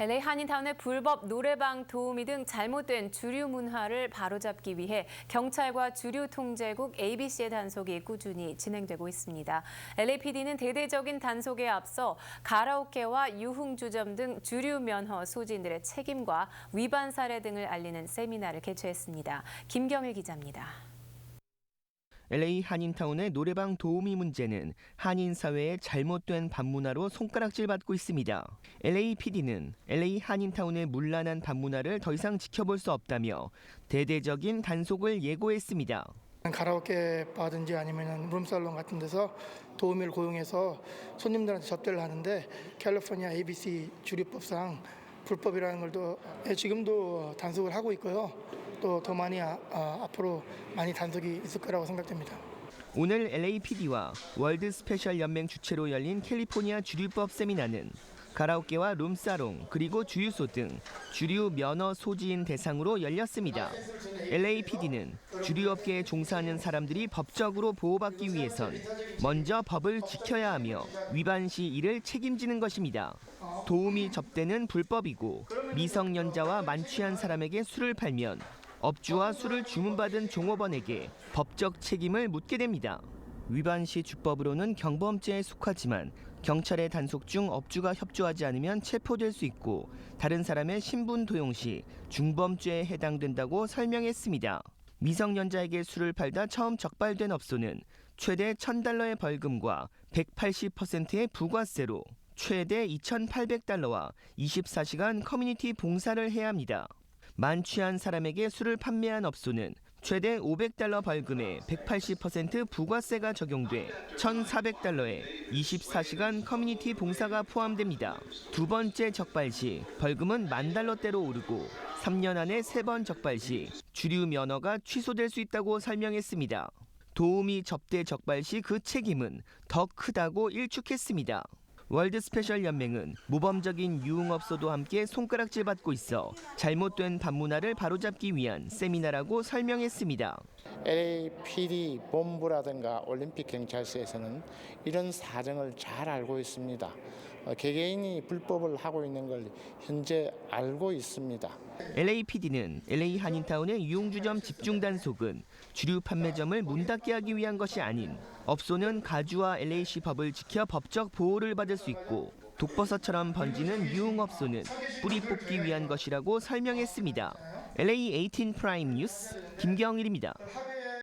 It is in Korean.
LA 한인타운의 불법 노래방 도우미 등 잘못된 주류 문화를 바로잡기 위해 경찰과 주류 통제국 ABC의 단속이 꾸준히 진행되고 있습니다. LAPD는 대대적인 단속에 앞서 가라오케와 유흥주점 등 주류 면허 소지인들의 책임과 위반 사례 등을 알리는 세미나를 개최했습니다. 김경일 기자입니다. LA 한인타운의 노래방 도우미 문제는 한인 사회의 잘못된 반문화로 손가락질 받고 있습니다. LAPD는 LA 한인타운의 문란한 반문화를 더 이상 지켜볼 수 없다며 대대적인 단속을 예고했습니다. 가라오케 바든지 아니면 룸살롱 같은 데서 도우미를 고용해서 손님들한테 접대를 하는데 캘리포니아 ABC 주류법상 불법이라는 걸또 지금도 단속을 하고 있고요. 또 더 많이 아, 아, 앞으로 많이 단속이 있을 거라고 생각됩니다. 오늘 LAPD와 월드 스페셜 연맹 주최로 열린 캘리포니아 주류법 세미나는 가라오케와 룸사롱 그리고 주유소 등 주류 면허 소지인 대상으로 열렸습니다. LAPD는 주류업계에 종사하는 사람들이 법적으로 보호받기 위해선 먼저 법을 지켜야 하며 위반 시 이를 책임지는 것입니다. 도우미 접대는 불법이고 미성년자와 만취한 사람에게 술을 팔면 업주와 술을 주문받은 종업원에게 법적 책임을 묻게 됩니다. 위반 시 주법으로는 경범죄에 속하지만 경찰의 단속 중 업주가 협조하지 않으면 체포될 수 있고 다른 사람의 신분 도용 시 중범죄에 해당된다고 설명했습니다. 미성년자에게 술을 팔다 처음 적발된 업소는 최대 1,000달러의 벌금과 180%의 부과세로 최대 2,800달러와 24시간 커뮤니티 봉사를 해야 합니다. 만취한 사람에게 술을 판매한 업소는 최대 500달러 벌금에 180% 부과세가 적용돼 1,400달러에 24시간 커뮤니티 봉사가 포함됩니다. 두 번째 적발 시 벌금은 만 달러대로 오르고 3년 안에 세 번 적발 시 주류 면허가 취소될 수 있다고 설명했습니다. 도우미 접대 적발 시 그 책임은 더 크다고 일축했습니다. 월드 스페셜 연맹은 모범적인 유흥업소도 함께 손가락질 받고 있어 잘못된 반문화를 바로잡기 위한 세미나라고 설명했습니다. LAPD 본부라든가 올림픽 경찰서에서는 이런 사정을 잘 알고 있습니다. 어, 개개인이 불법을 하고 있는 걸 현재 알고 있습니다. LAPD는 LA 한인타운의 유흥주점 집중 단속은 주류 판매점을 문 닫게 하기 위한 것이 아닌 업소는 가주와 LAC 법을 지켜 법적 보호를 받을 수 있고 독버섯처럼 번지는 유흥업소는 뿌리 뽑기 위한 것이라고 설명했습니다. LA 18 프라임 뉴스 김경일입니다.